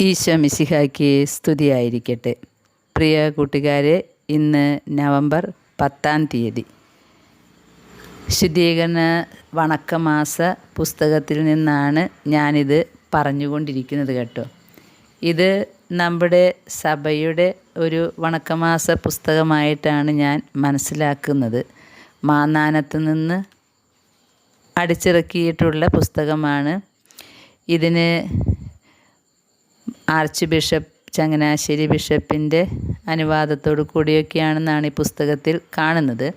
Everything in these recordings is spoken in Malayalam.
ഈശോ മിശിഹായ്ക്ക് സ്തുതിയായിരിക്കട്ടെ. പ്രിയ കൂട്ടുകാരെ ഇന്ന് നവംബർ പത്താം തീയതി. ശുദ്ധീകരണ വണക്കമാസ പുസ്തകത്തിൽ നിന്നാണ് ഞാനിത് പറഞ്ഞുകൊണ്ടിരിക്കുന്നത് കേട്ടോ. ഇത് നമ്മുടെ സഭയുടെ ഒരു വണക്കമാസ പുസ്തകമായിട്ടാണ് ഞാൻ മനസ്സിലാക്കുന്നത്. മാന്നാനത്ത് നിന്ന് അടിച്ചിറക്കിയിട്ടുള്ള പുസ്തകമാണ്. ഇതിന് ആർച്ച് ബിഷപ്പ് ചങ്ങനാശ്ശേരി ബിഷപ്പിന്റെ അനുവാദത്തോടു കൂടിയൊക്കെയാണെന്നാണ് ഈ പുസ്തകത്തിൽ കാണുന്നത്.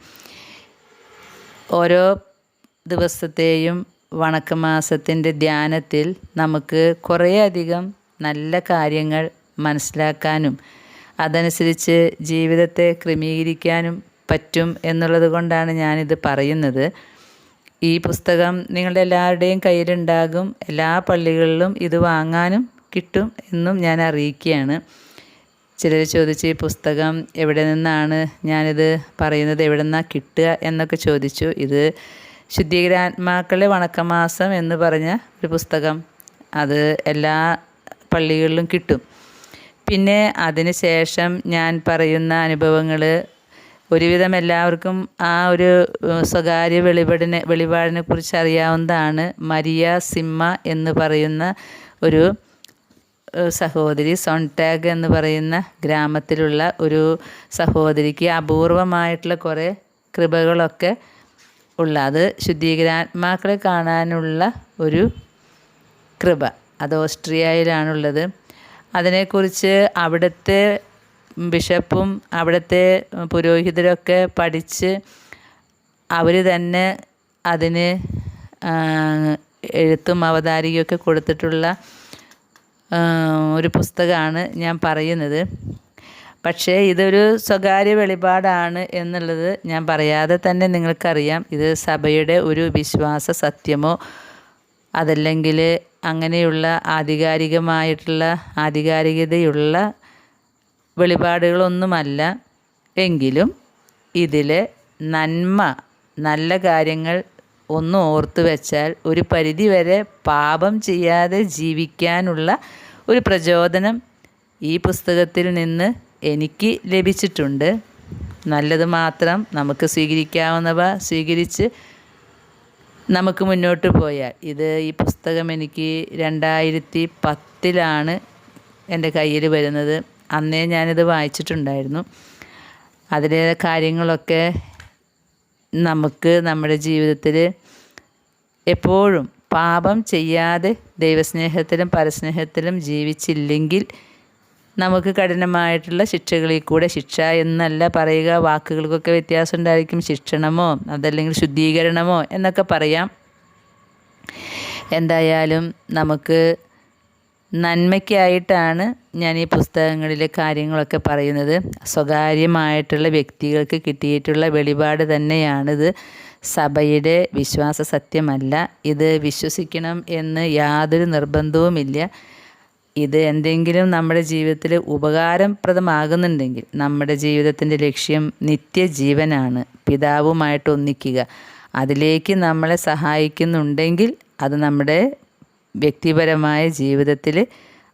ഓരോ ദിവസത്തെയും വണക്കമാസത്തിന്റെ ധ്യാനത്തിൽ നമുക്ക് കുറേയധികം നല്ല കാര്യങ്ങൾ മനസ്സിലാക്കാനും അതനുസരിച്ച് ജീവിതത്തെ ക്രമീകരിക്കാനും പറ്റും എന്നുള്ളത് കൊണ്ടാണ് ഞാനിത് പറയുന്നത്. ഈ പുസ്തകം നിങ്ങളുടെ എല്ലാവരുടെയും കയ്യിലുണ്ടാകും. എല്ലാ പള്ളികളിലും ഇത് വാങ്ങാനും കിട്ടും എന്നും ഞാൻ അറിയിക്കുകയാണ്. ചിലർ ചോദിച്ച് ഈ പുസ്തകം എവിടെ നിന്നാണ് ഞാനിത് പറയുന്നത്? എവിടെ നിന്നാണ് കിട്ടുക? എന്നൊക്കെ ചോദിച്ചു. ഇത് ശുദ്ധീകരാത്മാക്കളെ വണക്കമാസം എന്ന് പറഞ്ഞ ഒരു പുസ്തകം. അത് എല്ലാ പള്ളികളിലും കിട്ടും. പിന്നെ അതിന് ശേഷം ഞാൻ പറയുന്ന അനുഭവങ്ങൾ ഒരുവിധം എല്ലാവർക്കും ആ ഒരു സ്വകാര്യ വെളിപാടിനെ വെളിപാടിനെ കുറിച്ച് അറിയാവുന്നതാണ് മരിയ സിമ്മ എന്ന് പറയുന്ന ഒരു സഹോദരി സോൺടാഗ് എന്ന് പറയുന്ന ഗ്രാമത്തിലുള്ള ഒരു സഹോദരിക്ക് അപൂർവമായിട്ടുള്ള കുറേ കൃപകളൊക്കെ ഉള്ള അത് ശുദ്ധീകരാത്മാക്കളെ കാണാനുള്ള ഒരു കൃപ അത് ഓസ്ട്രിയയിലാണുള്ളത്. അതിനെക്കുറിച്ച് അവിടുത്തെ ബിഷപ്പും അവിടുത്തെ പുരോഹിതരൊക്കെ പഠിച്ച് അവർ തന്നെ അതിന് എഴുത്തും അവതാരികയൊക്കെ കൊടുത്തിട്ടുള്ള ഒരു പുസ്തകമാണ് ഞാൻ പറയുന്നത്. പക്ഷേ ഇതൊരു സ്വകാര്യ വെളിപാടാണ് എന്നുള്ളത് ഞാൻ പറയാതെ തന്നെ നിങ്ങൾക്കറിയാം. ഇത് സഭയുടെ ഒരു വിശ്വാസ സത്യമോ അതല്ലെങ്കിൽ അങ്ങനെയുള്ള ആധികാരികമായിട്ടുള്ള ആധികാരികതയുള്ള വെളിപാടുകളൊന്നുമല്ല. എങ്കിലും ഇതിലെ നന്മ നല്ല കാര്യങ്ങൾ ഒന്ന് ഓർത്തു വെച്ചാൽ ഒരു പരിധിവരെ പാപം ചെയ്യാതെ ജീവിക്കാനുള്ള ഒരു പ്രചോദനം ഈ പുസ്തകത്തിൽ നിന്ന് എനിക്ക് ലഭിച്ചിട്ടുണ്ട്. നല്ലത് മാത്രം നമുക്ക് സ്വീകരിക്കാവുന്നവ സ്വീകരിച്ച് നമുക്ക് മുന്നോട്ട് പോയാൽ. ഇത് ഈ പുസ്തകം എനിക്ക് രണ്ടായിരത്തി പത്തിലാണ് എന്റെ കയ്യിൽ വരുന്നത്. അന്നേ ഞാനിത് വായിച്ചിട്ടുണ്ടായിരുന്നു. അതിലെ കാര്യങ്ങളൊക്കെ നമുക്ക് നമ്മുടെ ജീവിതത്തിൽ എപ്പോഴും പാപം ചെയ്യാതെ ദൈവസ്നേഹത്തിലും പരസ്നേഹത്തിലും ജീവിച്ചില്ലെങ്കിൽ നമുക്ക് കഠിനമായിട്ടുള്ള ശിക്ഷകളിൽ കൂടെ ശിക്ഷ എന്നല്ല പറയുക. വാക്കുകൾക്കൊക്കെ വ്യത്യാസം ഉണ്ടായിരിക്കും. ശിക്ഷണമോ അതല്ലെങ്കിൽ ശുദ്ധീകരണമോ എന്നൊക്കെ പറയാം. എന്തായാലും നമുക്ക് നന്മയ്ക്കായിട്ടാണ് ഞാൻ ഈ പുസ്തകങ്ങളിലെ കാര്യങ്ങളൊക്കെ പറയുന്നത് സ്വകാര്യമായിട്ടുള്ള വ്യക്തികൾക്ക് കിട്ടിയിട്ടുള്ള വെളിപാട് തന്നെയാണിത്. സഭയുടെ വിശ്വാസ സത്യമല്ല. ഇത് വിശ്വസിക്കണം എന്ന് യാതൊരു നിർബന്ധവുമില്ല. ഇത് എന്തെങ്കിലും നമ്മുടെ ജീവിതത്തിൽ ഉപകാരപ്രദമാകുന്നുണ്ടെങ്കിൽ നമ്മുടെ ജീവിതത്തിന്റെ ലക്ഷ്യം നിത്യജീവനാണ്. പിതാവുമായിട്ട് ഒന്നിക്കുക. അതിലേക്ക് നമ്മളെ സഹായിക്കുന്നുണ്ടെങ്കിൽ അത് നമ്മുടെ വ്യക്തിപരമായ ജീവിതത്തിൽ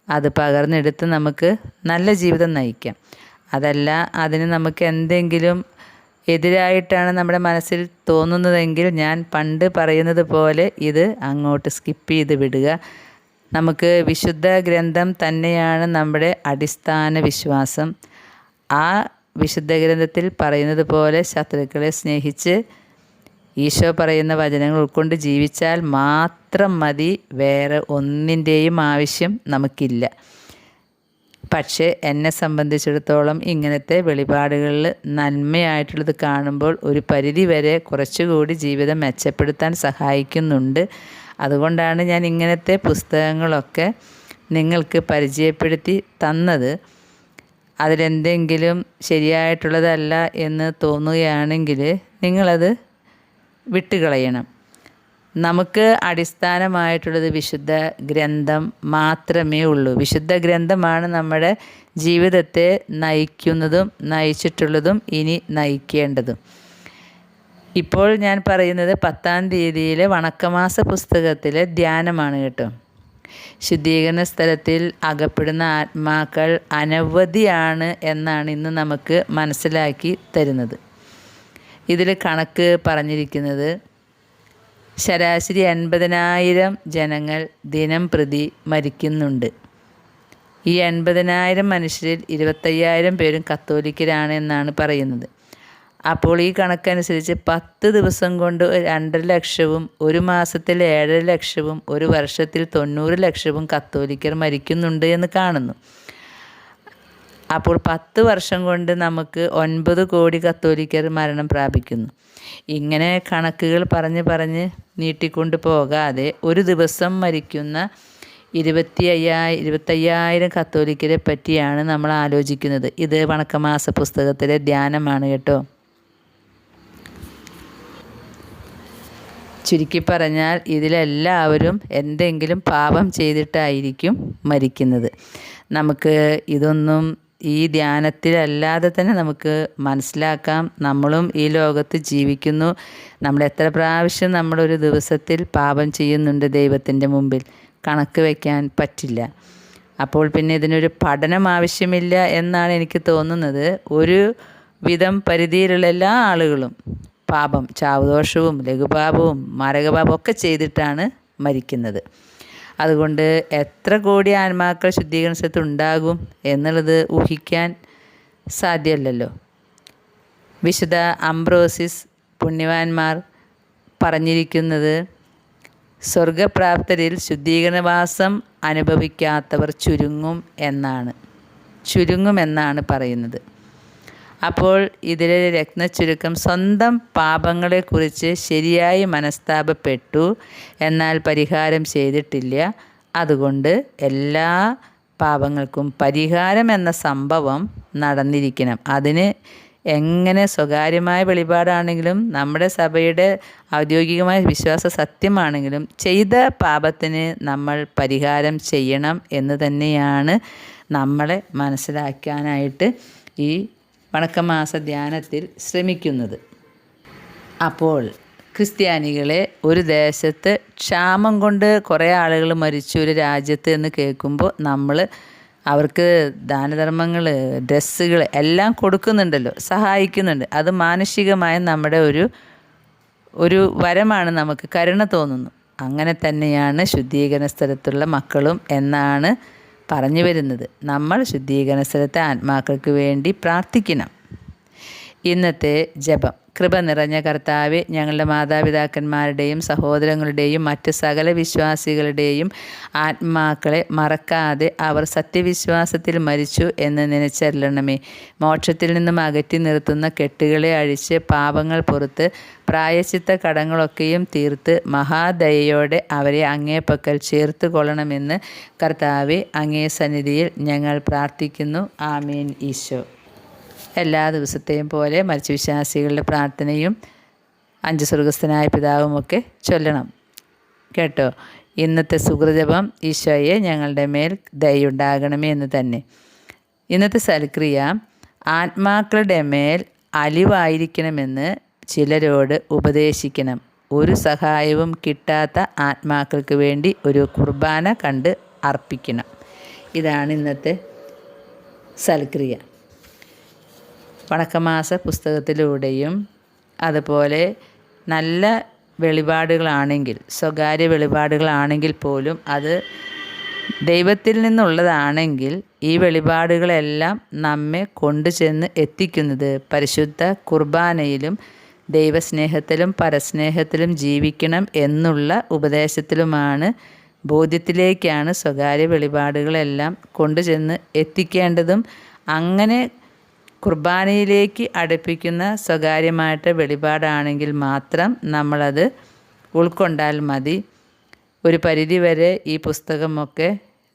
അത് പകർന്നെടുത്ത് നമുക്ക് നല്ല ജീവിതം നയിക്കാം. അതല്ല അതിന് നമുക്ക് എന്തെങ്കിലും എതിരായിട്ടാണ് നമ്മുടെ മനസ്സിൽ തോന്നുന്നതെങ്കിൽ ഞാൻ പണ്ട് പറയുന്നത് പോലെ ഇത് അങ്ങോട്ട് സ്കിപ്പ് ചെയ്ത് വിടുക. നമുക്ക് വിശുദ്ധ ഗ്രന്ഥം തന്നെയാണ് നമ്മുടെ അടിസ്ഥാന വിശ്വാസം. ആ വിശുദ്ധ ഗ്രന്ഥത്തിൽ പറയുന്നത് പോലെ ശത്രുക്കളെ സ്നേഹിച്ച് ഈശോ പറയുന്ന വചനങ്ങൾ ഉൾക്കൊണ്ട് ജീവിച്ചാൽ മാത്രം മതി വേറെ ഒന്നിന്റെയും ആവശ്യം നമുക്കില്ല. പക്ഷേ എന്നെ സംബന്ധിച്ചിടത്തോളം ഇങ്ങനത്തെ വെളിപാടുകളിൽ നന്മയായിട്ടുള്ളത് കാണുമ്പോൾ ഒരു പരിധി വരെ കുറച്ചുകൂടി ജീവിതം മെച്ചപ്പെടുത്താൻ സഹായിക്കുന്നുണ്ട്. അതുകൊണ്ടാണ് ഞാൻ ഇങ്ങനത്തെ പുസ്തകങ്ങളൊക്കെ നിങ്ങൾക്ക് പരിചയപ്പെടുത്തി തന്നത്. അതിലെന്തെങ്കിലും ശരിയായിട്ടുള്ളതല്ല എന്ന് തോന്നുകയാണെങ്കിൽ നിങ്ങളത് വിട്ടുകളയണം. നമുക്ക് അടിസ്ഥാനമായിട്ടുള്ളത് വിശുദ്ധ ഗ്രന്ഥം മാത്രമേ ഉള്ളൂ. വിശുദ്ധ ഗ്രന്ഥമാണ് നമ്മുടെ ജീവിതത്തെ നയിക്കുന്നതും നയിച്ചിട്ടുള്ളതും ഇനി നയിക്കേണ്ടതും. ഇപ്പോൾ ഞാൻ പറയുന്നത് പത്താം തീയതിയിലെ വണക്കമാസ പുസ്തകത്തിലെ ധ്യാനമാണ് കേട്ടോ. ശുദ്ധീകരണ സ്ഥലത്തിൽ അകപ്പെടുന്ന ആത്മാക്കൾ അനവധിയാണ് എന്നാണ് ഇന്ന് നമുക്ക് മനസ്സിലാക്കി തരുന്നത്. ഇതിൽ കണക്ക് പറഞ്ഞിരിക്കുന്നത് ശരാശരി എൺപതിനായിരം ജനങ്ങൾ ദിനം പ്രതി മരിക്കുന്നുണ്ട്. ഈ എൺപതിനായിരം മനുഷ്യരിൽ ഇരുപത്തയ്യായിരം പേരും കത്തോലിക്കരാണ് എന്നാണ് പറയുന്നത്. അപ്പോൾ ഈ കണക്കനുസരിച്ച് പത്ത് ദിവസം കൊണ്ട് രണ്ടര ലക്ഷവും ഒരു മാസത്തിൽ ഏഴര ലക്ഷവും ഒരു വർഷത്തിൽ തൊണ്ണൂറ് ലക്ഷവും കത്തോലിക്കർ മരിക്കുന്നുണ്ട് എന്ന് കാണുന്നു. അപ്പോൾ പത്ത് വർഷം കൊണ്ട് നമുക്ക് ഒൻപത് കോടി കത്തോലിക്കർ മരണം പ്രാപിക്കുന്നു. ഇങ്ങനെ കണക്കുകൾ പറഞ്ഞ് പറഞ്ഞ് നീട്ടിക്കൊണ്ട് പോകാതെ ഒരു ദിവസം മരിക്കുന്ന ഇരുപത്തി അയ്യായിരം ഇരുപത്തയ്യായിരം കത്തോലിക്കരെ പറ്റിയാണ് നമ്മൾ ആലോചിക്കുന്നത്. ഇത് വണക്കമാസ പുസ്തകത്തിലെ ധ്യാനമാണ് കേട്ടോ. ചുരുക്കി പറഞ്ഞാൽ ഇതിലെല്ലാവരും എന്തെങ്കിലും പാപം ചെയ്തിട്ടായിരിക്കും മരിക്കുന്നത്. നമുക്ക് ഇതൊന്നും ഈ ധ്യാനത്തിലല്ലാതെ തന്നെ നമുക്ക് മനസ്സിലാക്കാം. നമ്മളും ഈ ലോകത്ത് ജീവിക്കുന്നു. നമ്മൾ എത്ര പ്രാവശ്യം നമ്മളൊരു ദിവസത്തിൽ പാപം ചെയ്യുന്നുണ്ട് ദൈവത്തിന്റെ മുമ്പിൽ? കണക്ക് വയ്ക്കാൻ പറ്റില്ല. അപ്പോൾ പിന്നെ ഇതിനൊരു പഠനം ആവശ്യമില്ല എന്നാണ് എനിക്ക് തോന്നുന്നത്. ഒരു വിധം പരിധിയിലുള്ള എല്ലാ ആളുകളും പാപം ചാവദോഷവും ലഘുപാപവും മാരകപാപവും ഒക്കെ ചെയ്തിട്ടാണ് മരിക്കുന്നത്. അതുകൊണ്ട് എത്ര കോടി ആത്മാക്കൾ ശുദ്ധീകരണ സ്ഥലത്ത് ഉണ്ടാകും എന്നുള്ളത് ഊഹിക്കാൻ സാധ്യമല്ലല്ലോ. വിശുദ്ധ അംബ്രോസിസ് പുണ്യവാന്മാർ പറഞ്ഞിരിക്കുന്നത് സ്വർഗപ്രാപ്തരിൽ ശുദ്ധീകരണവാസം അനുഭവിക്കാത്തവർ ചുരുങ്ങും എന്നാണ്. ചുരുങ്ങുമെന്നാണ് പറയുന്നത്. അപ്പോൾ ഇതിലെ രത്നച്ചുരുക്കം സ്വന്തം പാപങ്ങളെക്കുറിച്ച് ശരിയായി മനസ്താപപ്പെട്ടു എന്നാൽ പരിഹാരം ചെയ്തിട്ടില്ല. അതുകൊണ്ട് എല്ലാ പാപങ്ങൾക്കും പരിഹാരം എന്ന സംഭവം നടന്നിരിക്കണം. അതിന് എങ്ങനെ സ്വകാര്യമായ വെളിപാടാണെങ്കിലും നമ്മുടെ സഭയുടെ ഔദ്യോഗികമായ വിശ്വാസ സത്യമാണെങ്കിലും ചെയ്ത പാപത്തിന് നമ്മൾ പരിഹാരം ചെയ്യണം എന്ന് തന്നെയാണ് നമ്മളെ മനസ്സിലാക്കാനായിട്ട് ഈ വണക്കമാസ ധ്യാനത്തിൽ ശ്രമിക്കുന്നത്. അപ്പോൾ ക്രിസ്ത്യാനികളെ ഒരു ദേശത്ത് ക്ഷാമം കൊണ്ട് കുറേ ആളുകൾ മരിച്ചു ഒരു രാജ്യത്ത് എന്ന് കേൾക്കുമ്പോൾ നമ്മൾ അവർക്ക് ദാനധർമ്മങ്ങൾ ഡ്രസ്സുകൾ എല്ലാം കൊടുക്കുന്നുണ്ടല്ലോ സഹായിക്കുന്നുണ്ട്. അത് മാനുഷികമായ നമ്മുടെ ഒരു ഒരു വരമാണ് നമുക്ക് കരുണ തോന്നുന്നു. അങ്ങനെ തന്നെയാണ് ശുദ്ധീകരണ സ്ഥലത്തുള്ള മക്കളും എന്നാണ് പറഞ്ഞു വരുന്നത്. നമ്മൾ ശുദ്ധീകരണ സ്ഥലത്തെ ആത്മാക്കൾക്ക് വേണ്ടി പ്രാർത്ഥിക്കണം. ഇന്നത്തെ ജപം. കൃപ നിറഞ്ഞ കർത്താവെ ഞങ്ങളുടെ മാതാപിതാക്കന്മാരുടെയും സഹോദരങ്ങളുടെയും മറ്റ് സകല വിശ്വാസികളുടെയും ആത്മാക്കളെ മറക്കാതെ അവർ സത്യവിശ്വാസത്തിൽ മരിച്ചു എന്ന് നനച്ചല്ലണമേ മോക്ഷത്തിൽ നിന്നും അകറ്റി നിർത്തുന്ന കെട്ടുകളെ അഴിച്ച് പാപങ്ങൾ പുറത്ത് പ്രായശിത്ത കടങ്ങളൊക്കെയും തീർത്ത് മഹാദയയോടെ അവരെ അങ്ങേ പക്കൽ ചേർത്ത് കൊള്ളണമെന്ന് കർത്താവെ അങ്ങേ സന്നിധിയിൽ ഞങ്ങൾ പ്രാർത്ഥിക്കുന്നു. ആമീൻ. ഈശോ. എല്ലാ ദിവസത്തെയും പോലെ മരിച്ച വിശ്വാസികളുടെ പ്രാർത്ഥനയും അഞ്ച് സ്വർഗസ്ഥനായ പിതാവുമൊക്കെ ചൊല്ലണം. കേട്ടോ? ഇന്നത്തെ സുഹൃജപം ഈശോയെ ഞങ്ങളുടെ മേൽ ദയുണ്ടാകണമേ എന്ന് തന്നെ. ഇന്നത്തെ സൽക്രിയ ആത്മാക്കളുടെ മേൽ അലിവായിരിക്കണമെന്ന് ചിലരോട് ഉപദേശിക്കണം. ഒരു സഹായവും കിട്ടാത്ത ആത്മാക്കൾക്ക് വേണ്ടി ഒരു കുർബാന കണ്ട് അർപ്പിക്കണം. ഇതാണ് ഇന്നത്തെ സൽക്രിയ. വണക്കമാസ പുസ്തകത്തിലൂടെയും അതുപോലെ നല്ല വെളിപാടുകളാണെങ്കിൽ സ്വകാര്യ വെളിപാടുകളാണെങ്കിൽ പോലും അത് ദൈവത്തിൽ നിന്നുള്ളതാണെങ്കിൽ ഈ വെളിപാടുകളെല്ലാം നമ്മെ കൊണ്ടുചെന്ന് എത്തിക്കുന്നത് പരിശുദ്ധ കുർബാനയിലും ദൈവസ്നേഹത്തിലും പരസ്നേഹത്തിലും ജീവിക്കണം എന്നുള്ള ഉപദേശത്തിലുമാണ് ബോധ്യത്തിലേക്കാണ് സ്വകാര്യ വെളിപാടുകളെല്ലാം കൊണ്ടുചെന്ന് എത്തിക്കേണ്ടതും. അങ്ങനെ കുർബാനയിലേക്ക് അടുപ്പിക്കുന്ന സ്വകാര്യമായിട്ട് വെളിപാടാണെങ്കിൽ മാത്രം നമ്മളത് ഉൾക്കൊണ്ടാൽ മതി. ഒരു പരിധിവരെ ഈ പുസ്തകമൊക്കെ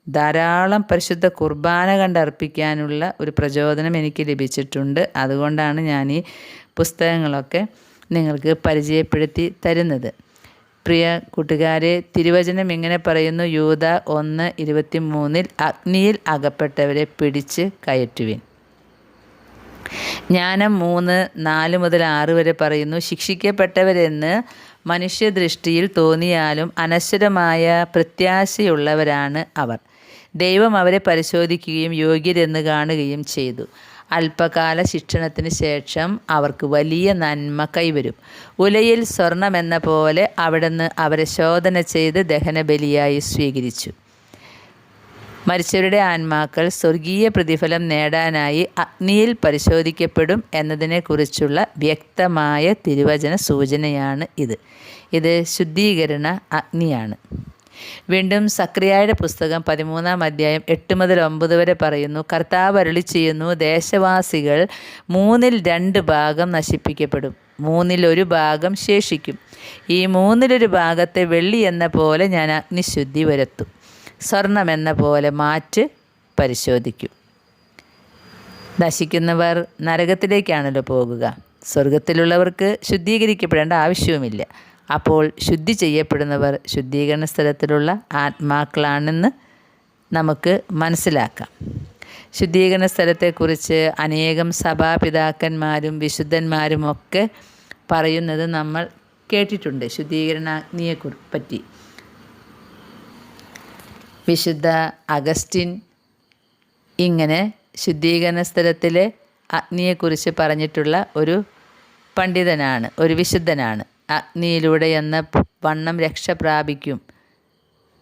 ധാരാളം പരിശുദ്ധ കുർബാന കണ്ടർപ്പിക്കാനുള്ള ഒരു പ്രചോദനം എനിക്ക് ലഭിച്ചിട്ടുണ്ട്. അതുകൊണ്ടാണ് ഞാൻ ഈ പുസ്തകങ്ങളൊക്കെ നിങ്ങൾക്ക് പരിചയപ്പെടുത്തി തരുന്നത്. പ്രിയ കൂട്ടുകാരെ തിരുവചനം ഇങ്ങനെ പറയുന്നു യൂത ഒന്ന് ഇരുപത്തി മൂന്നിൽ അഗ്നിയിൽ അകപ്പെട്ടവരെ പിടിച്ച് കയറ്റുവിൻ. ജ്ഞാനം മൂന്ന് നാല് മുതൽ ആറ് വരെ പറയുന്നു. ശിക്ഷിക്കപ്പെട്ടവരെന്ന് മനുഷ്യദൃഷ്ടിയിൽ തോന്നിയാലും അനശ്വരമായ പ്രത്യാശയുള്ളവരാണ് അവർ. ദൈവം അവരെ പരിശോധിക്കുകയും യോഗ്യരെന്ന് കാണുകയും ചെയ്തു. അല്പകാല ശിക്ഷണത്തിന് ശേഷം അവർക്ക് വലിയ നന്മ കൈവരും. ഉലയിൽ സ്വർണമെന്ന പോലെ അവിടുന്ന് അവരെ ശോധന ചെയ്ത് ദഹനബലിയായി സ്വീകരിച്ചു. മരിച്ചവരുടെ ആത്മാക്കൾ സ്വർഗീയ പ്രതിഫലം നേടാനായി അഗ്നിയിൽ പരിശോധിക്കപ്പെടും എന്നതിനെക്കുറിച്ചുള്ള വ്യക്തമായ തിരുവചന സൂചനയാണ് ഇത്. ഇത് ശുദ്ധീകരണ അഗ്നിയാണ്. വീണ്ടും സക്രിയായുടെ പുസ്തകം പതിമൂന്നാം അധ്യായം എട്ട് മുതൽ ഒമ്പത് വരെ പറയുന്നു കർത്താവ് അരുളി ചെയ്യുന്നു ദേശവാസികൾ മൂന്നിൽ രണ്ട് ഭാഗം നശിപ്പിക്കപ്പെടും. മൂന്നിൽ ഒരു ഭാഗം ശേഷിക്കും. ഈ മൂന്നിലൊരു ഭാഗത്തെ വെള്ളി എന്ന പോലെ ഞാൻ അഗ്നിശുദ്ധി വരുത്തും. സ്വർണമെന്ന പോലെ മാറ്റ് പരിശോധിക്കും. നശിക്കുന്നവർ നരകത്തിലേക്കാണല്ലോ പോകുക. സ്വർഗത്തിലുള്ളവർക്ക് ശുദ്ധീകരിക്കപ്പെടേണ്ട ആവശ്യവുമില്ല. അപ്പോൾ ശുദ്ധി ചെയ്യപ്പെടുന്നവർ ശുദ്ധീകരണ സ്ഥലത്തിലുള്ള ആത്മാക്കളാണെന്ന് നമുക്ക് മനസ്സിലാക്കാം. ശുദ്ധീകരണ സ്ഥലത്തെക്കുറിച്ച് അനേകം സഭാപിതാക്കന്മാരും വിശുദ്ധന്മാരും ഒക്കെ പറയുന്നത് നമ്മൾ കേട്ടിട്ടുണ്ട്. ശുദ്ധീകരണ അഗ്നിയെ പറ്റി. വിശുദ്ധ അഗസ്റ്റിൻ ഇങ്ങനെ ശുദ്ധീകരണ സ്ഥലത്തിലെ അഗ്നിയെക്കുറിച്ച് പറഞ്ഞിട്ടുള്ള ഒരു പണ്ഡിതനാണ് ഒരു വിശുദ്ധനാണ്. അഗ്നിയിലൂടെ എന്ന വണ്ണം രക്ഷ പ്രാപിക്കും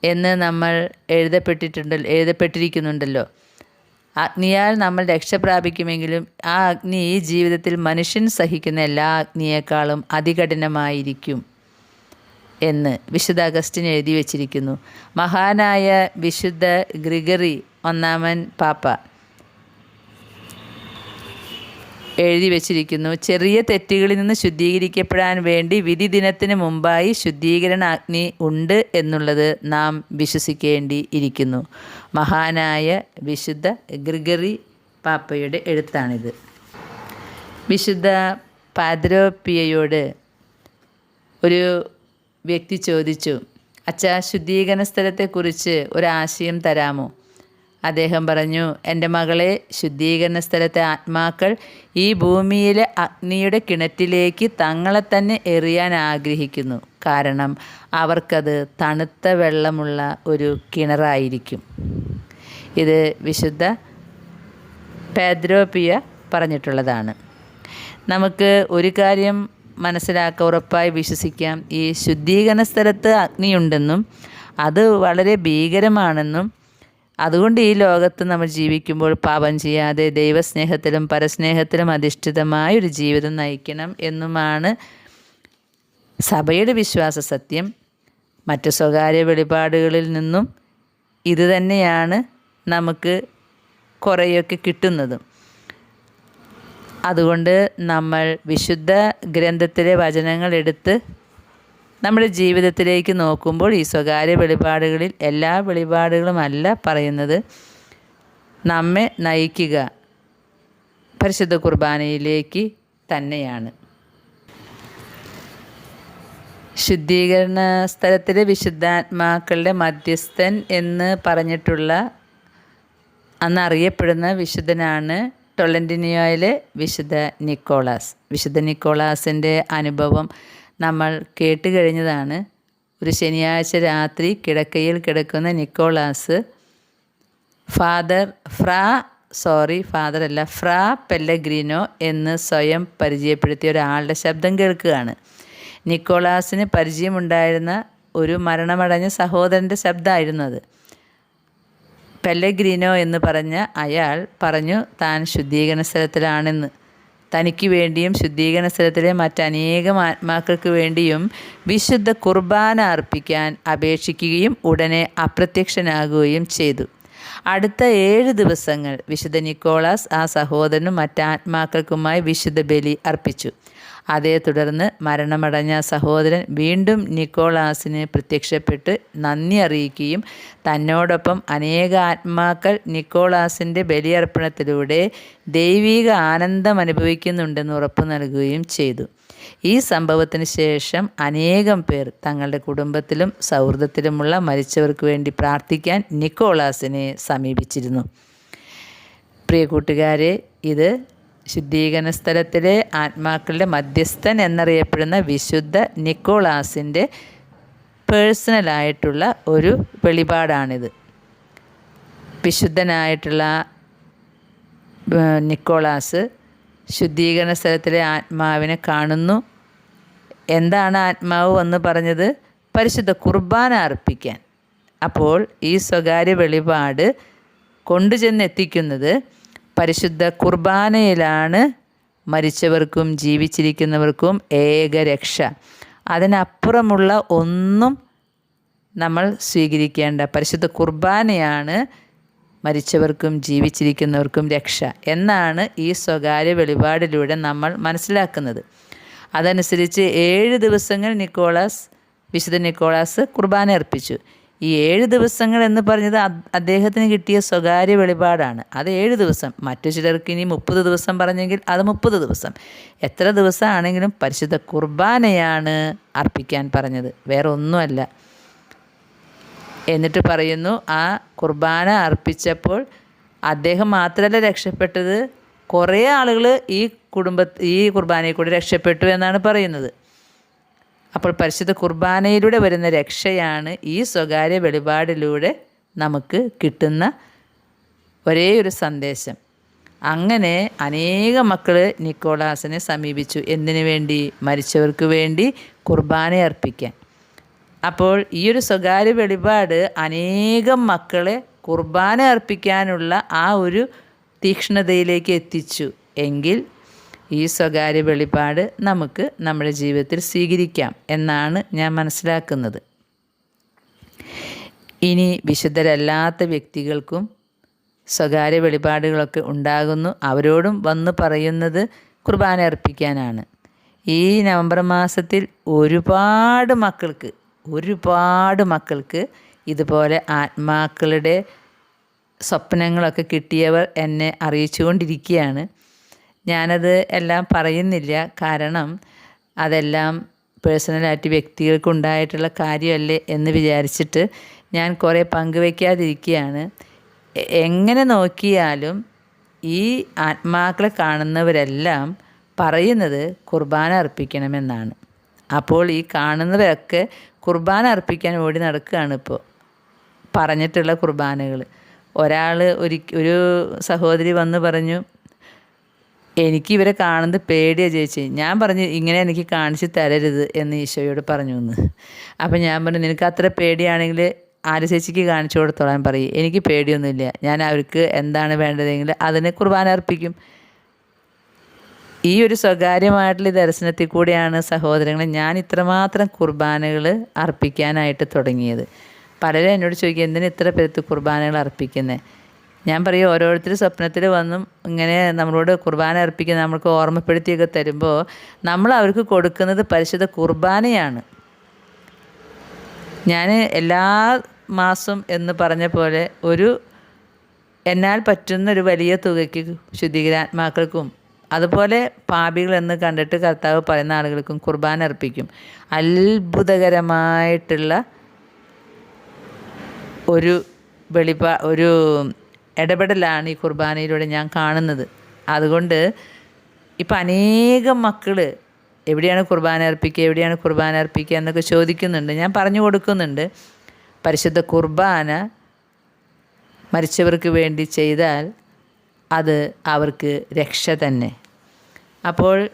എന്ന് നമ്മൾ എഴുതപ്പെട്ടിട്ടുണ്ടല്ലോ എഴുതപ്പെട്ടിരിക്കുന്നുണ്ടല്ലോ. അഗ്നിയാൽ നമ്മൾ രക്ഷ പ്രാപിക്കുമെങ്കിലും ആ അഗ്നി ഈ ജീവിതത്തിൽ മനുഷ്യൻ സഹിക്കുന്ന എല്ലാ അഗ്നിയേക്കാളും അതികഠിനമായിരിക്കും. എന്ന് വിശുദ്ധ അഗസ്റ്റിൻ എഴുതി വച്ചിരിക്കുന്നു. മഹാനായ വിശുദ്ധ ഗ്രിഗറി ഒന്നാമൻ പാപ്പ എഴുതി വച്ചിരിക്കുന്നു. ചെറിയ തെറ്റുകളിൽ നിന്ന് ശുദ്ധീകരിക്കപ്പെടാൻ വേണ്ടി വിധി ദിനത്തിന് മുമ്പായി ശുദ്ധീകരണ അഗ്നി ഉണ്ട് എന്നുള്ളത് നാം വിശ്വസിക്കേണ്ടി ഇരിക്കുന്നു. മഹാനായ വിശുദ്ധ ഗ്രിഗറി പാപ്പയുടെ എഴുത്താണിത്. വിശുദ്ധ പാദ്രോപ്പിയയോട് ഒരു വ്യക്തി ചോദിച്ചു അച്ഛ ശുദ്ധീകരണ സ്ഥലത്തെക്കുറിച്ച് ഒരാശയം തരാമോ? അദ്ദേഹം പറഞ്ഞു എന്റെ മകളെ ശുദ്ധീകരണ സ്ഥലത്തെ ആത്മാക്കൾ ഈ ഭൂമിയിലെ അഗ്നിയുടെ കിണറ്റിലേക്ക് തങ്ങളെ തന്നെ എറിയാൻ ആഗ്രഹിക്കുന്നു. കാരണം അവർക്കത് തണുത്ത വെള്ളമുള്ള ഒരു കിണറായിരിക്കും. ഇത് വിശുദ്ധ പേദ്രോപിയ പറഞ്ഞിട്ടുള്ളതാണ്. നമുക്ക് ഒരു കാര്യം മനസ്സിലാക്കുക ഉറപ്പായി വിശ്വസിക്കാം. ഈ ശുദ്ധീകരണ സ്ഥലത്ത് അഗ്നിയുണ്ടെന്നും അത് വളരെ ഭീകരമാണെന്നും അതുകൊണ്ട് ഈ ലോകത്ത് നമ്മൾ ജീവിക്കുമ്പോൾ പാപം ചെയ്യാതെ ദൈവസ്നേഹത്തിലും പരസ്നേഹത്തിലും അധിഷ്ഠിതമായ ഒരു ജീവിതം നയിക്കണം എന്നുമാണ് സഭയുടെ വിശ്വാസ സത്യം. മറ്റ് സ്വകാര്യ വെളിപാടുകളിൽ നിന്നും ഇത് തന്നെയാണ് നമുക്ക് കുറേയൊക്കെ കിട്ടുന്നതും. അതുകൊണ്ട് നമ്മൾ വിശുദ്ധ ഗ്രന്ഥത്തിലെ വചനങ്ങൾ എടുത്ത് നമ്മുടെ ജീവിതത്തിലേക്ക് നോക്കുമ്പോൾ ഈ സ്വകാര്യ വെളിപാടുകളിൽ എല്ലാ വെളിപാടുകളുമല്ല പറയുന്നത്. നമ്മെ നയിക്കുക പരിശുദ്ധ കുർബാനയിലേക്ക് തന്നെയാണ്. ശുദ്ധീകരണ സ്ഥലത്തിലെ വിശുദ്ധാത്മാക്കളുടെ മധ്യസ്ഥൻ എന്ന് പറഞ്ഞിട്ടുള്ള അന്നറിയപ്പെടുന്ന വിശുദ്ധനാണ് ടൊളന്റിനിയോയിലെ വിശുദ്ധ നിക്കോളാസ്. വിശുദ്ധ നിക്കോളാസിന്റെ അനുഭവം നമ്മൾ കേട്ട് കഴിഞ്ഞതാണ്. ഒരു ശനിയാഴ്ച രാത്രി കിടക്കയിൽ കിടക്കുന്ന Nicholas father Fra sorry father അല്ല ഫ്രാ പെല്ലഗ്രീനോ എന്ന് സ്വയം പരിചയപ്പെടുത്തിയ ഒരാളുടെ ശബ്ദം കേൾക്കുകയാണ്. നിക്കോളാസിന് പരിചയമുണ്ടായിരുന്ന ഒരു മരണമടഞ്ഞ സഹോദരന്റെ ശബ്ദമായിരുന്നു അത്. പെല്ലഗ്രീനോ എന്ന് പറഞ്ഞ അയാൾ പറഞ്ഞു താൻ ശുദ്ധീകരണ സ്ഥലത്തിലാണെന്ന്. തനിക്ക് വേണ്ടിയും ശുദ്ധീകരണ സ്ഥലത്തിലെ മറ്റനേകം ആത്മാക്കൾക്ക് വേണ്ടിയും വിശുദ്ധ കുർബാന അർപ്പിക്കാൻ അപേക്ഷിക്കുകയും ഉടനെ അപ്രത്യക്ഷനാകുകയും ചെയ്തു. അടുത്ത ഏഴ് ദിവസങ്ങൾ വിശുദ്ധ നിക്കോളാസ് ആ സഹോദരനും മറ്റാത്മാക്കൾക്കുമായി വിശുദ്ധ ബലി അർപ്പിച്ചു. അതേ തുടർന്ന് മരണമടഞ്ഞ സഹോദരൻ വീണ്ടും നിക്കോളാസിന് പ്രത്യക്ഷപ്പെട്ട് നന്ദി അറിയിക്കുകയും തന്നോടൊപ്പം അനേക ആത്മാക്കൾ നിക്കോളാസിന്റെ ബലിയർപ്പണത്തിലൂടെ ദൈവിക ആനന്ദം അനുഭവിക്കുന്നുണ്ടെന്ന് ഉറപ്പു നൽകുകയും ചെയ്തു. ഈ സംഭവത്തിന് ശേഷം അനേകം പേർ തങ്ങളുടെ കുടുംബത്തിലും സൗഹൃദത്തിലുമുള്ള മരിച്ചവർക്ക് വേണ്ടി പ്രാർത്ഥിക്കാൻ നിക്കോളാസിനെ സമീപിച്ചിരുന്നു. പ്രിയ കൂട്ടുകാരെ ഇത് ശുദ്ധീകരണ സ്ഥലത്തിലെ ആത്മാക്കളുടെ മധ്യസ്ഥൻ എന്നറിയപ്പെടുന്ന വിശുദ്ധ നിക്കോളാസിന്റെ പേഴ്സണലായിട്ടുള്ള ഒരു വെളിപാടാണിത്. വിശുദ്ധനായിട്ടുള്ള നിക്കോളാസ് ശുദ്ധീകരണ സ്ഥലത്തിലെ ആത്മാവിനെ കാണുന്നു. എന്താണ് ആത്മാവ് എന്ന് പറഞ്ഞത്? പരിശുദ്ധ കുർബാന അർപ്പിക്കാൻ. അപ്പോൾ ഈ സ്വകാര്യ വെളിപാട് കൊണ്ടുചെന്ന് എത്തിക്കുന്നത് പരിശുദ്ധ കുർബാനയിലാണ് മരിച്ചവർക്കും ജീവിച്ചിരിക്കുന്നവർക്കും ഏകരക്ഷ. അതിനപ്പുറമുള്ള ഒന്നും നമ്മൾ സ്വീകരിക്കേണ്ട. പരിശുദ്ധ കുർബാനയാണ് മരിച്ചവർക്കും ജീവിച്ചിരിക്കുന്നവർക്കും രക്ഷ എന്നാണ് ഈ സ്വകാര്യ വെളിപാടിലൂടെ നമ്മൾ മനസ്സിലാക്കുന്നത്. അതനുസരിച്ച് ഏഴ് ദിവസങ്ങൾ നിക്കോളാസ് വിശുദ്ധ നിക്കോളാസ് കുർബാന അർപ്പിച്ചു. ഈ ഏഴ് ദിവസങ്ങൾ എന്ന് പറഞ്ഞത് അദ്ദേഹത്തിന് കിട്ടിയ സ്വകാര്യ വെളിപാടാണ്. അത് ഏഴ് ദിവസം. മറ്റു ചിലർക്ക് ഇനി മുപ്പത് ദിവസം പറഞ്ഞെങ്കിൽ അത് മുപ്പത് ദിവസം. എത്ര ദിവസമാണെങ്കിലും പരിശുദ്ധ കുർബാനയാണ് അർപ്പിക്കാൻ പറഞ്ഞത്. വേറെ ഒന്നുമല്ല. എന്നിട്ട് പറയുന്നു ആ കുർബാന അർപ്പിച്ചപ്പോൾ അദ്ദേഹം മാത്രമല്ല രക്ഷപ്പെട്ടത്. കുറേ ആളുകൾ ഈ കുടുംബ ഈ കുർബാനയിൽ കൂടി രക്ഷപ്പെട്ടു എന്നാണ് പറയുന്നത്. അപ്പോൾ പരിശുദ്ധ കുർബാനയിലൂടെ വരുന്ന രക്ഷയാണ് ഈ സ്വകാര്യ വെളിപാടിലൂടെ നമുക്ക് കിട്ടുന്ന ഒരേ ഒരു സന്ദേശം. അങ്ങനെ അനേക മക്കൾ നിക്കോളാസിനെ സമീപിച്ചു. എന്തിനു വേണ്ടി? മരിച്ചവർക്ക് വേണ്ടി കുർബാന അർപ്പിക്കാൻ. അപ്പോൾ ഈ ഒരു സ്വകാര്യ വെളിപാട് അനേകം മക്കളെ കുർബാന അർപ്പിക്കാനുള്ള ആ ഒരു തീക്ഷ്ണതയിലേക്ക് എത്തിച്ചു. എങ്കിൽ ഈ സ്വകാര്യ വെളിപാട് നമുക്ക് നമ്മുടെ ജീവിതത്തിൽ സ്വീകരിക്കാം എന്നാണ് ഞാൻ മനസ്സിലാക്കുന്നത്. ഇനി വിശുദ്ധരല്ലാത്ത വ്യക്തികൾക്കും സ്വകാര്യ വെളിപാടുകളൊക്കെ ഉണ്ടാകുന്നു. അവരോടും വന്ന് പറയുന്നത് കുർബാന അർപ്പിക്കാനാണ്. ഈ നവംബർ മാസത്തിൽ ഒരുപാട് മക്കൾക്ക് ഒരുപാട് മക്കൾക്ക് ഇതുപോലെ ആത്മാക്കളുടെ സ്വപ്നങ്ങളൊക്കെ കിട്ടിയവർ എന്നെ അറിയിച്ചുകൊണ്ടിരിക്കുകയാണ്. ഞാനത് എല്ലാം പറയുന്നില്ല. കാരണം അതെല്ലാം പേഴ്സണലായിട്ട് വ്യക്തികൾക്കുണ്ടായിട്ടുള്ള കാര്യമല്ലേ എന്ന് വിചാരിച്ചിട്ട് ഞാൻ കുറേ പങ്കുവയ്ക്കാതിരിക്കുകയാണ്. എങ്ങനെ നോക്കിയാലും ഈ ആത്മാക്കളെ കാണുന്നവരെല്ലാം പറയുന്നത് കുർബാന അർപ്പിക്കണമെന്നാണ്. അപ്പോൾ ഈ കാണുന്നവരൊക്കെ കുർബാന അർപ്പിക്കാൻ ഓടി നടക്കുകയാണ് ഇപ്പോൾ. പറഞ്ഞിട്ടുള്ള കുർബാനകൾ. ഒരാൾ ഒരു ഒരു സഹോദരി വന്ന് പറഞ്ഞു എനിക്ക് ഇവരെ കാണുന്നത് പേടിയാ ചേച്ചി. ഞാൻ പറഞ്ഞു ഇങ്ങനെ എനിക്ക് കാണിച്ച് തരരുത് എന്ന് ഈശോയോട് പറഞ്ഞു എന്ന് അപ്പം ഞാൻ പറഞ്ഞു നിനക്ക് അത്ര പേടിയാണെങ്കിൽ ആര് ചേച്ചിക്ക് കാണിച്ചു കൊടുത്തോളാൻ പറയും. എനിക്ക് പേടിയൊന്നുമില്ല. ഞാൻ അവർക്ക് എന്താണ് വേണ്ടതെങ്കിൽ അതിനെ കുർബാന അർപ്പിക്കും. ഈ ഒരു സ്വകാര്യമായിട്ടുള്ള ദർശനത്തിൽ കൂടിയാണ് സഹോദരങ്ങളെ ഞാൻ ഇത്രമാത്രം കുർബാനകൾ അർപ്പിക്കാനായിട്ട് തുടങ്ങിയത്. പലരും എന്നോട് ചോദിക്കുക എന്തിനാ ഇത്ര പേർക്ക് കുർബാനകൾ അർപ്പിക്കുന്നത് ഞാൻ പറയും ഓരോരുത്തർ സ്വപ്നത്തിൽ വന്നും ഇങ്ങനെ നമ്മളോട് കുർബാന അർപ്പിക്കുന്ന നമ്മൾക്ക് ഓർമ്മപ്പെടുത്തിയൊക്കെ തരുമ്പോൾ നമ്മൾ അവർക്ക് കൊടുക്കുന്നത് പരിശുദ്ധ കുർബാനയാണ്. ഞാൻ എല്ലാ മാസം എന്ന് പറഞ്ഞ പോലെ ഒരു എന്നാൽ പറ്റുന്ന ഒരു വലിയ തുകയ്ക്ക് ശുദ്ധീകരാത്മാക്കൾക്കും അതുപോലെ പാപികൾ എന്ന് കണ്ടിട്ട് കർത്താവ് പറയുന്ന ആളുകൾക്കും കുർബാന അർപ്പിക്കും. അത്ഭുതകരമായിട്ടുള്ള ഒരു വെളിപ്പാ ഒരു ഇടപെടലാണ് ഈ കുർബാനയിലൂടെ ഞാൻ കാണുന്നത്. അതുകൊണ്ട് ഇപ്പം അനേകം മക്കൾ എവിടെയാണ് കുർബാന അർപ്പിക്കുക എവിടെയാണ് കുർബാന അർപ്പിക്കുക എന്നൊക്കെ ചോദിക്കുന്നുണ്ട്. ഞാൻ പറഞ്ഞു കൊടുക്കുന്നുണ്ട്. പരിശുദ്ധ കുർബാന മരിച്ചവർക്ക് വേണ്ടി ചെയ്താൽ അത് അവർക്ക് രക്ഷ തന്നെ. അപ്പോൾ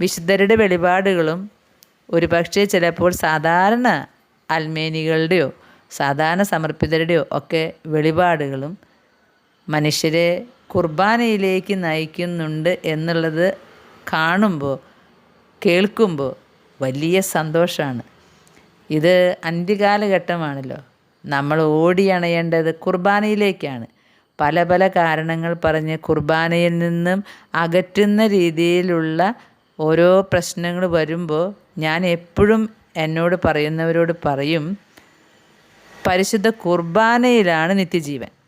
വിശുദ്ധരുടെ വെളിപാടുകളും ഒരുപക്ഷെ ചിലപ്പോൾ സാധാരണ അൽമേനികളുടെയോ സാധാരണ സമർപ്പിതരുടെയോ ഒക്കെ വെളിപാടുകളും മനുഷ്യരെ കുർബാനയിലേക്ക് നയിക്കുന്നുണ്ട് എന്നുള്ളത് കാണുമ്പോൾ കേൾക്കുമ്പോൾ വലിയ സന്തോഷമാണ്. ഇത് അന്ത്യകാലഘട്ടമാണല്ലോ. നമ്മൾ ഓടിയണയേണ്ടത് കുർബാനയിലേക്കാണ്. പല പല കാരണങ്ങൾ പറഞ്ഞ് കുർബാനയിൽ നിന്നും അകറ്റുന്ന രീതിയിലുള്ള ഓരോ പ്രശ്നങ്ങൾ വരുമ്പോൾ ഞാൻ എപ്പോഴും എന്നോട് പറയുന്നവരോട് പറയും പരിശുദ്ധ കുർബാനയിലാണ് നിത്യജീവൻ.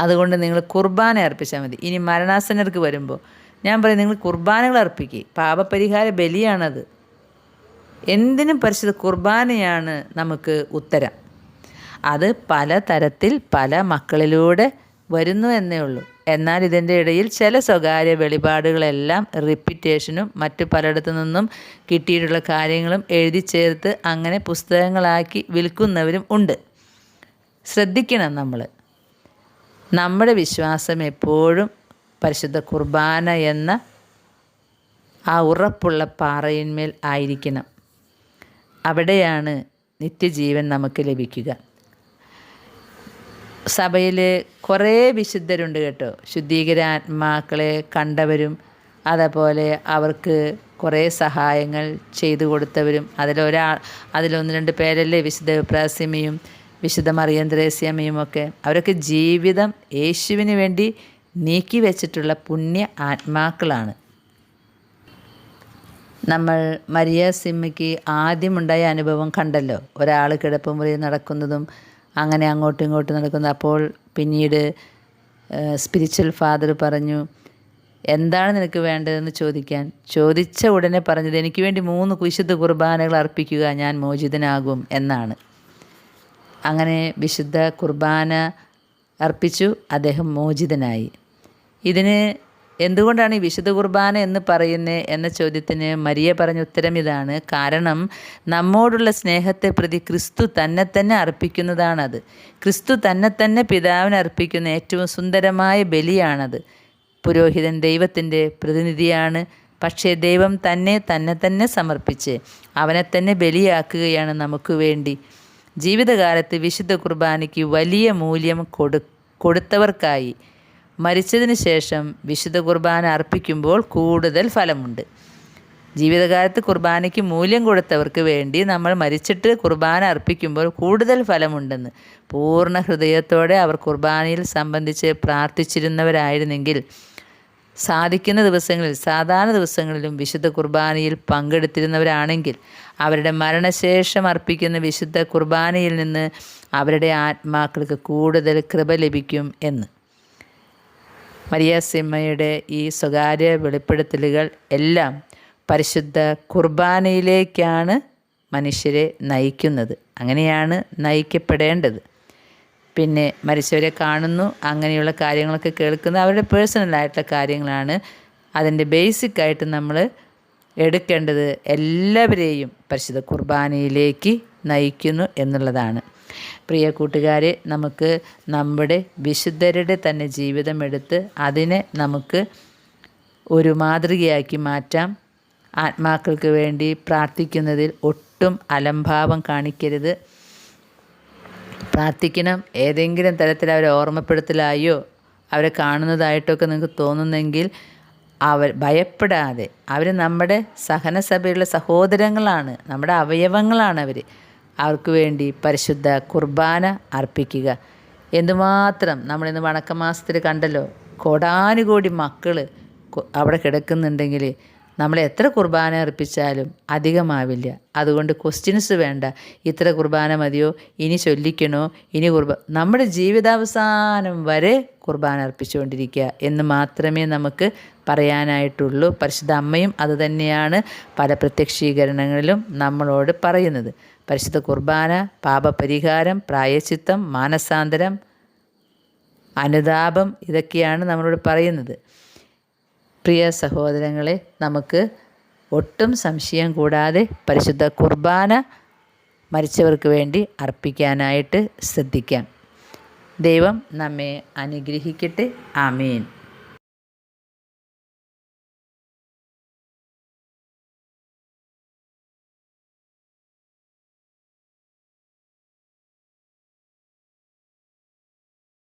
അതുകൊണ്ട് നിങ്ങൾ കുർബാന അർപ്പിച്ചാൽ മതി. ഇനി മരണാസനർക്ക് വരുമ്പോൾ ഞാൻ പറയും നിങ്ങൾ കുർബാനകൾ അർപ്പിക്കുക പാപപരിഹാര ബലിയാണത്. എന്തിനും പരിശുദ്ധ കുർബാനയാണ് നമുക്ക് ഉത്തരം. അത് പല തരത്തിൽ പല മക്കളിലൂടെ വരുന്നു എന്നേ ഉള്ളൂ. എന്നാൽ ഇതിന്റെ ഇടയിൽ ചില സ്വകാര്യ വെളിപാടുകളെല്ലാം റിപ്പിറ്റേഷനും മറ്റു പലയിടത്തു നിന്നും കിട്ടിയിട്ടുള്ള കാര്യങ്ങളും എഴുതി ചേർത്ത് അങ്ങനെ പുസ്തകങ്ങളാക്കി വിൽക്കുന്നവരും ഉണ്ട്. ശ്രദ്ധിക്കണം നമ്മൾ നമ്മുടെ വിശ്വാസം എപ്പോഴും പരിശുദ്ധ കുർബാന എന്ന ആ ഉറപ്പുള്ള പാറയിന്മേൽ ആയിരിക്കണം. അവിടെയാണ് നിത്യജീവൻ നമുക്ക് ലഭിക്കുക. സഭയിൽ കുറേ വിശുദ്ധരുണ്ട് കേട്ടോ. ശുദ്ധീകരാത്മാക്കളെ കണ്ടവരും അതേപോലെ അവർക്ക് കുറേ സഹായങ്ങൾ ചെയ്തു കൊടുത്തവരും. അതിലൊരാൾ അതിലൊന്ന് രണ്ട് പേരല്ലേ വിശുദ്ധ വിപ്രാസ്യമയും വിശുദ്ധ മറിയന്ത്രേസ്യമയും ഒക്കെ അവരൊക്കെ ജീവിതം യേശുവിന് വേണ്ടി നീക്കി വെച്ചിട്ടുള്ള പുണ്യ ആത്മാക്കളാണ്. നമ്മൾ മരിയ സിമ്മയ്ക്ക് ആദ്യമുണ്ടായ അനുഭവം കണ്ടല്ലോ. ഒരാൾ കിടപ്പുമുറി നടക്കുന്നതും അങ്ങനെ അങ്ങോട്ടും ഇങ്ങോട്ടും നടക്കുന്നത് അപ്പോൾ പിന്നീട് സ്പിരിച്വൽ ഫാദർ പറഞ്ഞു എന്താണ് നിനക്ക് വേണ്ടതെന്ന് ചോദിക്കാൻ? ചോദിച്ച ഉടനെ പറഞ്ഞത് എനിക്ക് വേണ്ടി മൂന്ന് വിശുദ്ധ കുർബാനകൾ അർപ്പിക്കുക ഞാൻ മോചിതനാകും എന്നാണ്. അങ്ങനെ വിശുദ്ധ കുർബാന അർപ്പിച്ചു. അദ്ദേഹം മോചിതനായി. ഇതിന് എന്തുകൊണ്ടാണ് ഈ വിശുദ്ധ കുർബാന എന്ന് പറയുന്നത് എന്ന ചോദ്യത്തിന് മരിയ പറഞ്ഞ ഉത്തരം ഇതാണ്. കാരണം നമ്മോടുള്ള സ്നേഹത്തെ പ്രതി ക്രിസ്തു തന്നെ തന്നെ അർപ്പിക്കുന്നതാണത്. ക്രിസ്തു തന്നെ തന്നെ പിതാവിന് അർപ്പിക്കുന്ന ഏറ്റവും സുന്ദരമായ ബലിയാണത്. പുരോഹിതൻ ദൈവത്തിന്റെ പ്രതിനിധിയാണ്. പക്ഷേ ദൈവം തന്നെ തന്നെ തന്നെ സമർപ്പിച്ച് അവനെ തന്നെ ബലിയാക്കുകയാണ് നമുക്ക് വേണ്ടി. ജീവിതകാലത്ത് വിശുദ്ധ കുർബാനയ്ക്ക് വലിയ മൂല്യം കൊടു കൊടുത്തവർക്കായി മരിച്ചതിന് ശേഷം വിശുദ്ധ കുർബാന അർപ്പിക്കുമ്പോൾ കൂടുതൽ ഫലമുണ്ട്. ജീവിതകാലത്ത് കുർബാനയ്ക്ക് മൂല്യം കൊടുത്തവർക്ക് വേണ്ടി നമ്മൾ മരിച്ചിട്ട് കുർബാന അർപ്പിക്കുമ്പോൾ കൂടുതൽ ഫലമുണ്ടെന്ന് പൂർണ ഹൃദയത്തോടെ അവർ കുർബാനയിൽ സംബന്ധിച്ച് പ്രാർത്ഥിച്ചിരുന്നവരായിരുന്നെങ്കിൽ സാധിക്കുന്ന ദിവസങ്ങളിൽ സാധാരണ ദിവസങ്ങളിലും വിശുദ്ധ കുർബാനയിൽ പങ്കെടുത്തിരുന്നവരാണെങ്കിൽ അവരുടെ മരണശേഷം അർപ്പിക്കുന്ന വിശുദ്ധ കുർബാനയിൽ നിന്ന് അവരുടെ ആത്മാക്കൾക്ക് കൂടുതൽ കൃപ ലഭിക്കും എന്ന്. മരിയാസിമ്മയുടെ ഈ സ്വകാര്യ വെളിപ്പെടുത്തലുകൾ എല്ലാം പരിശുദ്ധ കുർബാനയിലേക്കാണ് മനുഷ്യരെ നയിക്കുന്നത്. അങ്ങനെയാണ് നയിക്കപ്പെടേണ്ടത്. പിന്നെ മരിച്ചവരെ കാണുന്നു അങ്ങനെയുള്ള കാര്യങ്ങളൊക്കെ കേൾക്കുന്നു. അവരുടെ പേഴ്സണലായിട്ടുള്ള കാര്യങ്ങളാണ്. അതിന്റെ ബേസിക്കായിട്ട് നമ്മൾ എടുക്കേണ്ടത് എല്ലാവരെയും പരിശുദ്ധ കുർബാനയിലേക്ക് നയിക്കുന്നു എന്നുള്ളതാണ്. പ്രിയ കൂട്ടുകാരെ നമുക്ക് നമ്മുടെ വിശുദ്ധരുടെ തന്നെ ജീവിതം എടുത്ത് അതിനെ നമുക്ക് ഒരു മാതൃകയാക്കി മാറ്റാം. ആത്മാക്കൾക്ക് വേണ്ടി പ്രാർത്ഥിക്കുന്നതിൽ ഒട്ടും അലംഭാവം കാണിക്കരുത്. പ്രാർത്ഥിക്കണം. ഏതെങ്കിലും തരത്തിൽ അവരെ ഓർമ്മപ്പെടുത്തലായോ അവരെ കാണുന്നതായിട്ടൊക്കെ നിങ്ങൾക്ക് തോന്നുന്നെങ്കിൽ അവർ ഭയപ്പെടാതെ. അവർ നമ്മുടെ സഹനസഭയിലുള്ള സഹോദരങ്ങളാണ്. നമ്മുടെ അവയവങ്ങളാണ് അവർ. അവർക്ക് വേണ്ടി പരിശുദ്ധ കുർബാന അർപ്പിക്കുക. എന്തുമാത്രം നമ്മളിന്ന് വണക്കമാസത്തിൽ കണ്ടല്ലോ കോടാനുകോടി മക്കൾ അവിടെ കിടക്കുന്നുണ്ടെങ്കിൽ നമ്മൾ എത്ര കുർബാന അർപ്പിച്ചാലും അധികമാവില്ല. അതുകൊണ്ട് ക്വസ്റ്റ്യൻസ് വേണ്ട. ഇത്ര കുർബാന മതിയോ? ഇനി ചൊല്ലിക്കണോ? ഇനി കുർബ നമ്മുടെ ജീവിതാവസാനം വരെ കുർബാന അർപ്പിച്ചുകൊണ്ടിരിക്കുക എന്ന് മാത്രമേ നമുക്ക് പറയാനായിട്ടുള്ളൂ. പരിശുദ്ധ അമ്മയും അതുതന്നെയാണ് പല പ്രത്യക്ഷീകരണങ്ങളിലും നമ്മളോട് പറയുന്നത്. പരിശുദ്ധ കുർബാന പാപപരിഹാരം പ്രായച്ചിത്തം മാനസാന്തരം അനുതാപം ഇതൊക്കെയാണ് നമ്മളോട് പറയുന്നത്. പ്രിയ സഹോദരങ്ങളെ നമുക്ക് ഒട്ടും സംശയം കൂടാതെ പരിശുദ്ധ കുർബാന മരിച്ചവർക്ക് വേണ്ടി അർപ്പിക്കാനായിട്ട് ശ്രദ്ധിക്കാം. ദൈവം നമ്മെ അനുഗ്രഹിക്കട്ടെ. ആമീൻ.